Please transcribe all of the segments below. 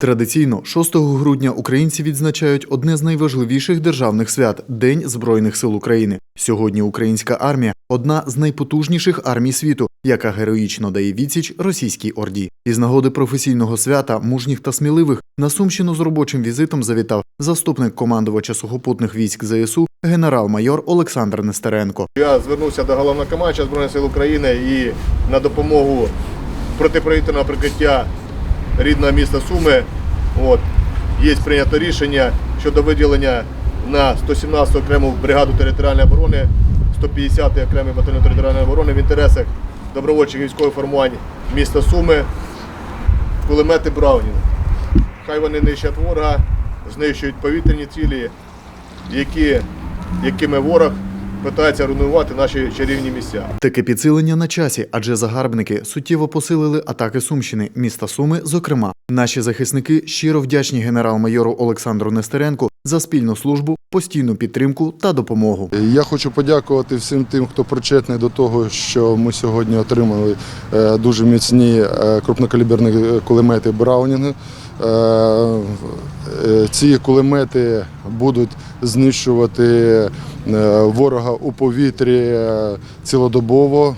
Традиційно 6 грудня українці відзначають одне з найважливіших державних свят День Збройних сил України. Сьогодні українська армія одна з найпотужніших армій світу, яка героїчно дає відсіч російській орді. Із нагоди професійного свята мужніх та сміливих на Сумщину з робочим візитом завітав заступник командувача сухопутних військ ЗСУ генерал-майор Олександр Нестеренко. Я звернувся до головнокомандувача Збройних сил України і на допомогу протиповітряного прикриття рідного міста Суми. От, є прийнято рішення щодо виділення на 117 окрему бригаду територіальної оборони, 150 окремий батальйон територіальної оборони в інтересах добровольчих військових формувань міста Суми, кулемети Браунінг. Хай вони нищать ворога, знищують повітряні цілі, які, якими ворог питається руйнувати наші чарівні місця. Таке підсилення на часі, адже загарбники суттєво посилили атаки Сумщини, міста Суми. Зокрема, наші захисники щиро вдячні генерал-майору Олександру Нестеренку за спільну службу, постійну підтримку та допомогу. Я хочу подякувати всім тим, хто причетний до того, що ми сьогодні отримали е, дуже міцні е, крупнокаліберні кулемети Браунінги. Е, е, Ці кулемети будуть знищувати е, ворога у повітрі цілодобово.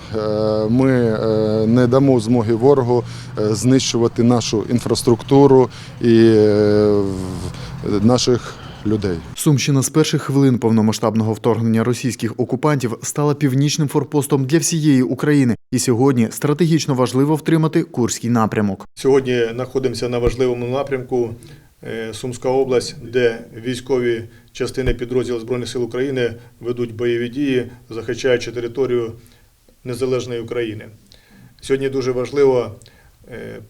Ми не дамо змоги ворогу знищувати нашу інфраструктуру і наших людей. Сумщина з перших хвилин повномасштабного вторгнення російських окупантів стала північним форпостом для всієї України, і сьогодні стратегічно важливо втримати курський напрямок. Сьогодні знаходимося на важливому напрямку е, Сумська область, де військові частини підрозділів Збройних сил України ведуть бойові дії, захищаючи територію незалежної України. Сьогодні дуже важливо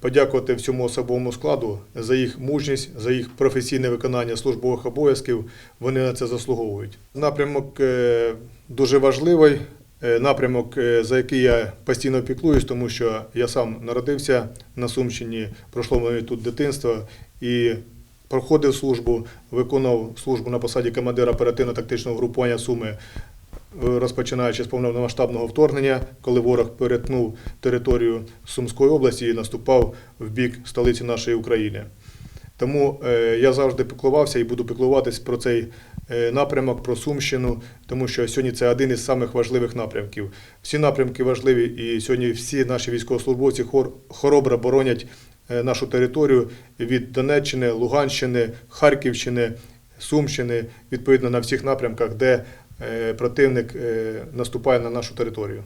подякувати всьому особовому складу за їх мужність, за їх професійне виконання службових обов'язків. Вони на це заслуговують. Напрямок е, дуже важливий. е, Напрямок, е, за який я постійно піклуюсь, тому що я сам народився на Сумщині, пройшло моє тут дитинство і проходив службу, виконував службу на посаді командира оперативно-тактичного групування Суми е, розпочинаючи з повномасштабного вторгнення, коли ворог перетнув територію Сумської області і наступав в бік столиці нашої України. Тому е, я завжди піклувався і буду піклуватись про цей е, напрямок, про Сумщину, тому що сьогодні це один із самих важливих напрямків. Всі напрямки важливі, і сьогодні всі наші військовослужбовці хор- хоробро боронять е, нашу територію від Донеччини, Луганщини, Харківщини, Сумщини, відповідно на всіх напрямках, де е, противник е, наступає на нашу територію.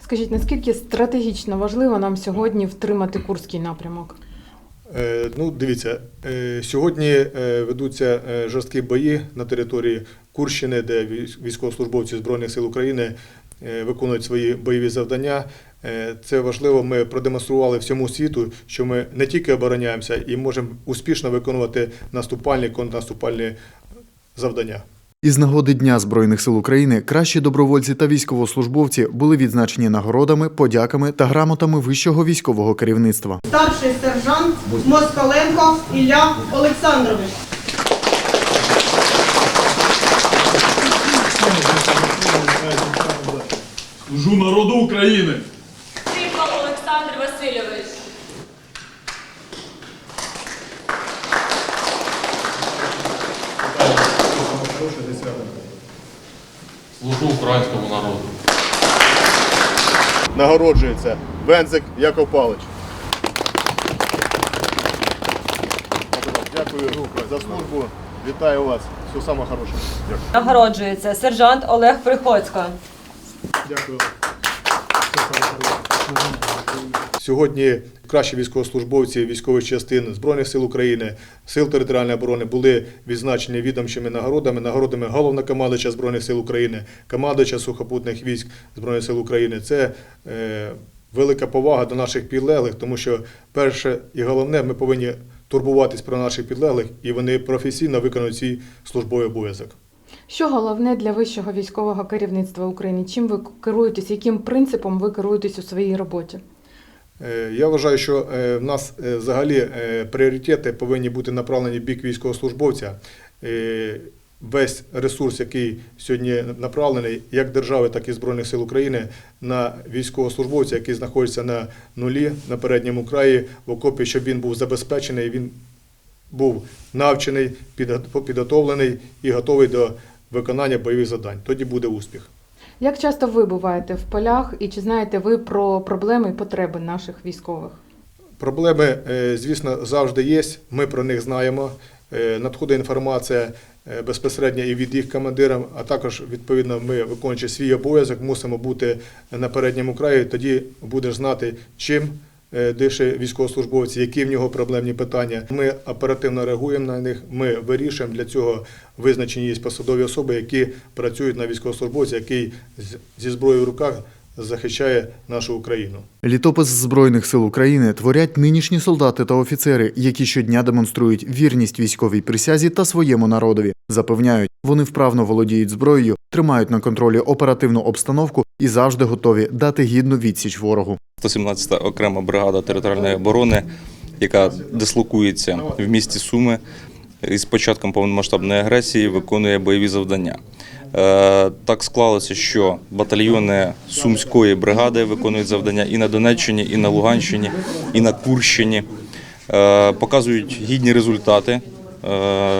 Скажіть, наскільки стратегічно важливо нам сьогодні втримати Курський напрямок? Е, Ну, дивіться, е, сьогодні е, ведуться е, жорсткі бої на території Курщини, де військ- військовослужбовці Збройних сил України е, виконують свої бойові завдання. Е, Це важливо. Ми продемонстрували всьому світу, що ми не тільки обороняємося і можемо успішно виконувати наступальні контрнаступальні завдання. Із нагоди Дня Збройних сил України кращі добровольці та військовослужбовці були відзначені нагородами, подяками та грамотами вищого військового керівництва. старший сержант Москаленко Ілля Олександрович. Служу народу України. Симба Олександр Васильович. Служу українському народу. Нагороджується Вензик Яков Павлович. Дякую за службу. Вітаю вас. Всього самого хорошого. Дякую. Нагороджується сержант Олег Приходько. Дякую. Сьогодні кращі військовослужбовці військових частин Збройних сил України, Сил територіальної оборони були відзначені відомчими нагородами, нагородами головнокомандувача Збройних сил України, командувача сухопутних військ Збройних сил України. Це е, велика повага до наших підлеглих, тому що перше і головне, ми повинні турбуватись про наших підлеглих, і вони професійно виконують свій службовий обов'язок. Що головне для вищого військового керівництва України? Чим ви керуєтесь? Яким принципом ви керуєтесь у своїй роботі? Е, Я вважаю, що е, в нас е, взагалі пріоритети повинні бути направлені в бік військовослужбовця. Весь ресурс, який сьогодні направлений як держави, так і Збройних сил України на військовослужбовця, який знаходиться на нулі на передньому краї в окопі, щоб він був забезпечений, він був навчений, підготовлений і готовий до виконання бойових завдань. Тоді буде успіх. Як часто ви буваєте в полях і чи знаєте ви про проблеми і потреби наших військових? Проблеми, е, звісно, завжди є. Ми про них знаємо. Е, Надходить інформація е, безпосередньо і від їх командирам, а також відповідно ми, виконуючи свій обов'язок, мусимо бути на передньому краї. Тоді будеш знати, чим дише військовослужбовець, які в нього проблемні питання. Ми оперативно реагуємо на них. Ми вирішуємо для цього визначені є посадові особи, які працюють на військовослужбовця, який зі зброєю в руках захищає нашу Україну. Літопис Збройних сил України творять нинішні солдати та офіцери, які щодня демонструють вірність військовій присязі та своєму народові. Запевняють, вони вправно володіють зброєю, тримають на контролі оперативну обстановку і завжди готові дати гідну відсіч ворогу. 117-та окрема бригада територіальної оборони, яка дислокується в місті Суми і з початком повномасштабної агресії виконує бойові завдання. Е, Так склалося, що батальйони Сумської бригади виконують завдання і на Донеччині, і на Луганщині, і на Курщині. Е, Показують гідні результати,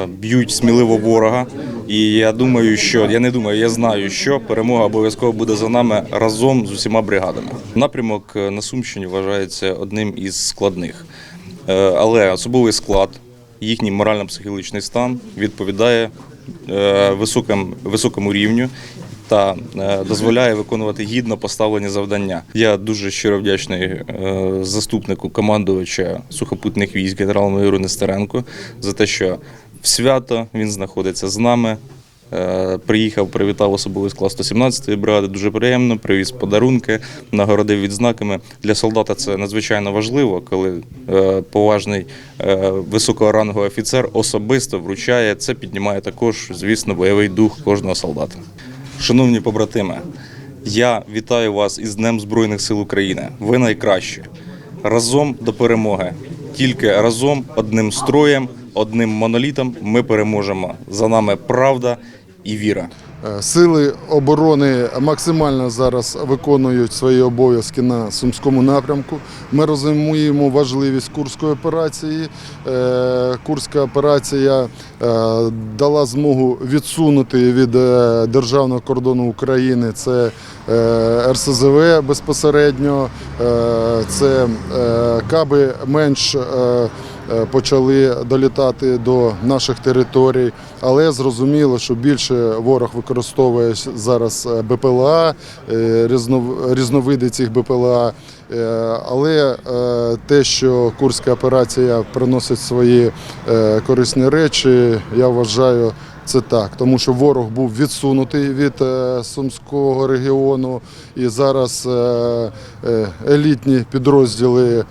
б'ють сміливо ворога. І я думаю, що я не думаю, я знаю, що перемога обов'язково буде за нами разом з усіма бригадами. Напрямок е, на Сумщині вважається одним із складних, Е, але особовий склад, їхній морально-психологічний стан відповідає е, високим, високому рівню. Та е, дозволяє виконувати гідно поставлені завдання. Я дуже щиро вдячний е, заступнику командувача сухопутних військ генерал-майору Нестеренко за те, що в свято він знаходиться з нами. Е, Приїхав, привітав особовий склад 117-ї бригади. Дуже приємно, привіз подарунки, нагородив відзнаками. Для солдата це надзвичайно важливо, коли поважний високого рангу офіцер особисто вручає. Це піднімає також, звісно, бойовий дух кожного солдата. Шановні побратими, я вітаю вас із Днем Збройних сил України. Ви найкращі. Разом до перемоги. Тільки разом, одним строєм, одним монолітом ми переможемо. За нами правда і віра. Е, Сили оборони максимально зараз виконують свої обов'язки на сумському напрямку. Ми розуміємо важливість курської операції. Е, Курська операція е, дала змогу відсунути від державного кордону України це РСЗВ безпосередньо, це каби менш. Е, почали долітати до наших територій, але зрозуміло, що більше ворог використовує зараз е, БПЛА, е, різновиди цих БПЛА. Але те, що Курська операція приносить свої корисні речі, я вважаю. Це так, тому що ворог був відсунутий від Сумського регіону, і зараз елітні підрозділи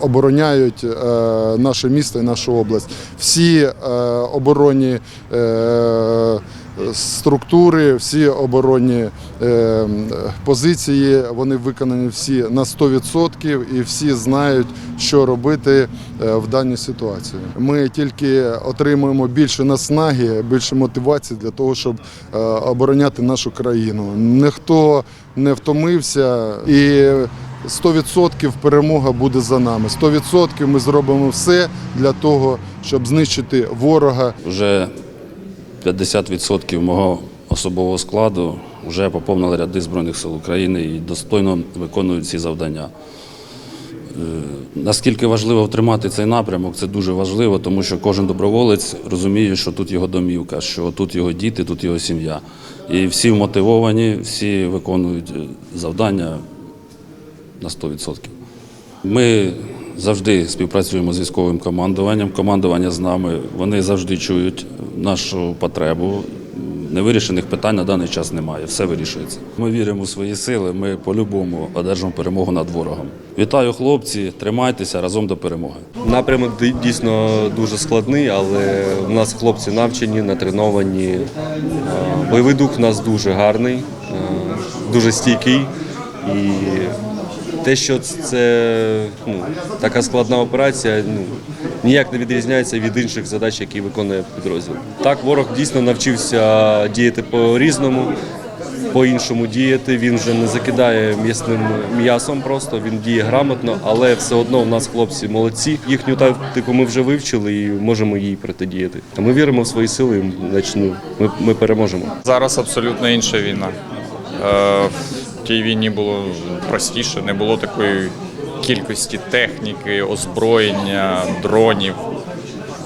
обороняють е, наше місто і нашу область. Всі е, оборонні е, структури, всі оборонні позиції, вони виконані всі на 100% і всі знають, що робити в даній ситуації. Ми тільки отримуємо більше наснаги, більше мотивації для того, щоб обороняти нашу країну. Ніхто не втомився і 100% перемога буде за нами. 100% ми зробимо все для того, щоб знищити ворога. Вже 50% мого особового складу вже поповнили ряди Збройних сил України і достойно виконують ці завдання. Е, Наскільки важливо втримати цей напрямок, це дуже важливо, тому що кожен доброволець розуміє, що тут його домівка, що тут його діти, тут його сім'я. І всі вмотивовані, всі виконують е, завдання на 100%. Ми завжди співпрацюємо з військовим командуванням. Командування з нами, вони завжди чують нашу потребу. Невирішених питань на даний час немає, все вирішується. Ми віримо у свої сили, ми по-любому одержимо перемогу над ворогом. Вітаю, хлопці, тримайтеся разом до перемоги. Напрямок дійсно дуже складний, але в нас хлопці навчені, натреновані. Е, Бойовий дух у нас дуже гарний, е, дуже стійкий. І те, що це ну, така складна операція, ну, ніяк не відрізняється від інших задач, які виконує підрозділ. Так, ворог дійсно навчився діяти по-різному. по-іншому діяти. Він вже не закидає м'ясним м'ясом, просто він діє грамотно, але все одно в нас хлопці молодці. Їхню тактику ми вже вивчили і можемо їй протидіяти. А ми віримо в свої сили. Значить, ну, ми, ми переможемо. Зараз абсолютно інша війна. Тій війні було простіше, не було такої кількості техніки, озброєння, дронів.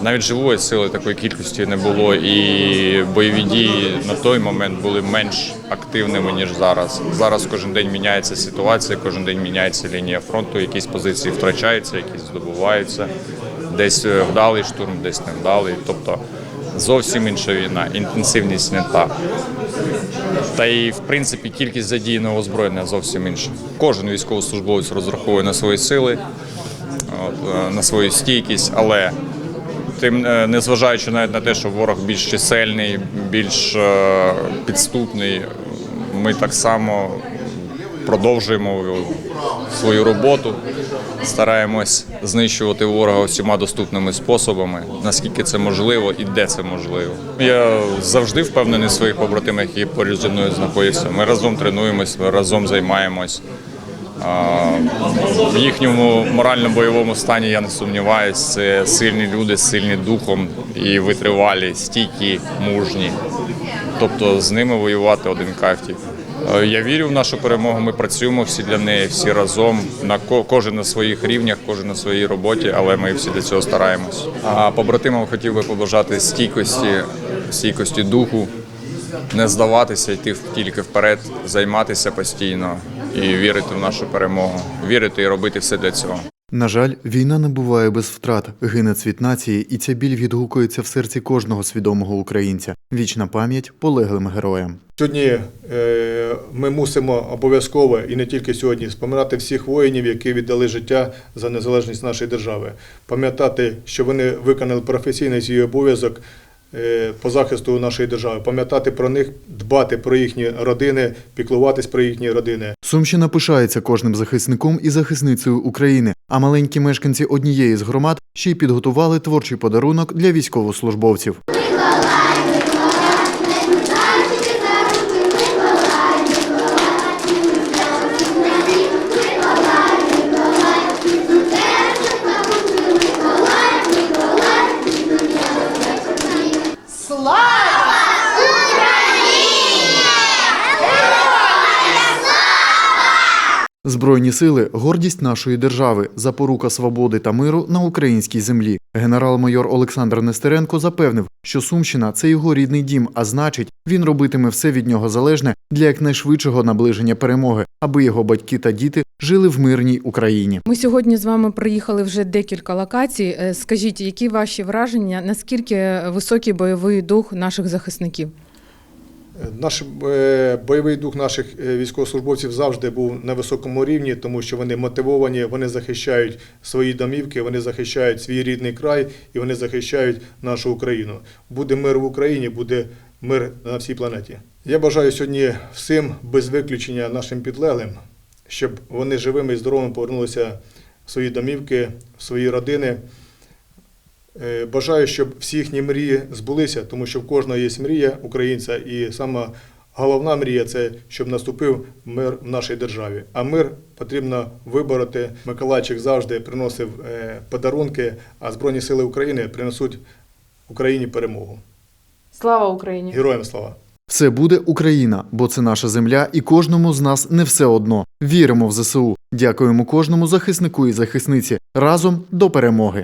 Навіть живої сили такої кількості не було, і бойові дії на той момент були менш активними ніж зараз. Зараз кожен день міняється ситуація, кожен день міняється лінія фронту, якісь позиції втрачаються, якісь здобуваються. Десь вдалий штурм, десь не вдалий. Тобто зовсім інша війна, інтенсивність не та. Та й в принципі кількість задіяного озброєння зовсім інша. Кожен військовослужбовець розраховує на свої сили, е, на свою стійкість, але тим е, незважаючи навіть на те, що ворог більш чисельний, більш е, підступний, ми так само продовжуємо свою роботу, стараємось знищувати ворога всіма доступними способами, наскільки це можливо і де це можливо. Я завжди впевнений в своїх побратимах, які поруч зі мною знаходяться. Ми разом тренуємось, ми разом займаємось. В їхньому морально-бойовому стані я не сумніваюся. Це сильні люди, сильні духом і витривалі, стійкі, мужні. Тобто з ними воювати один кайф. тільки. Е, Я вірю в нашу перемогу. Ми працюємо всі для неї, всі разом. На ко- кожен на своїх рівнях, кожен на своїй роботі, але ми всі для цього стараємось. А побратимам хотів би побажати стійкості, стійкості духу, не здаватися, йти тільки вперед, займатися постійно і вірити в нашу перемогу, вірити і робити все для цього. На жаль, війна не буває без втрат, гине цвіт нації, і ця біль відгукується в серці кожного свідомого українця. Вічна пам'ять полеглим героям. Сьогодні е, ми мусимо обов'язково і не тільки сьогодні споминати всіх воїнів, які віддали життя за незалежність нашої держави. Пам'ятати, що вони виконали професійний свій обов'язок по захисту нашої держави. Пам'ятати про них, дбати про їхні родини, піклуватись про їхні родини. Сумщина пишається кожним захисником і захисницею України, а маленькі мешканці однієї з громад ще й підготували творчий подарунок для військовослужбовців. Збройні сили гордість нашої держави, запорука свободи та миру на українській землі. Генерал-майор Олександр Нестеренко запевнив, що Сумщина це його рідний дім, а значить, він робитиме все від нього залежне для якнайшвидшого наближення перемоги, аби його батьки та діти жили в мирній Україні. Ми сьогодні з вами проїхали вже декілька локацій. Е, Скажіть, які ваші враження? Наскільки високий бойовий дух наших захисників? Наш е, бойовий дух наших е, військовослужбовців завжди був на високому рівні, тому що вони мотивовані, вони захищають свої домівки, вони захищають свій рідний край і вони захищають нашу Україну. Буде мир в Україні, буде мир на всій планеті. Я бажаю сьогодні всім без виключення нашим підлеглим, щоб вони живими і здоровими повернулися в свої домівки, в свої родини. Е, Бажаю, щоб всі їхні мрії збулися, тому що в кожного є мрія українця, і сама головна мрія це щоб наступив мир в нашій державі. А мир потрібно вибороти. Миколайчик завжди приносив е, подарунки, а Збройні Сили України принесуть Україні перемогу. Слава Україні! Героям слава! Все буде Україна, бо це наша земля, і кожному з нас не все одно. Віримо в ЗСУ. Дякуємо кожному захиснику і захисниці разом до перемоги.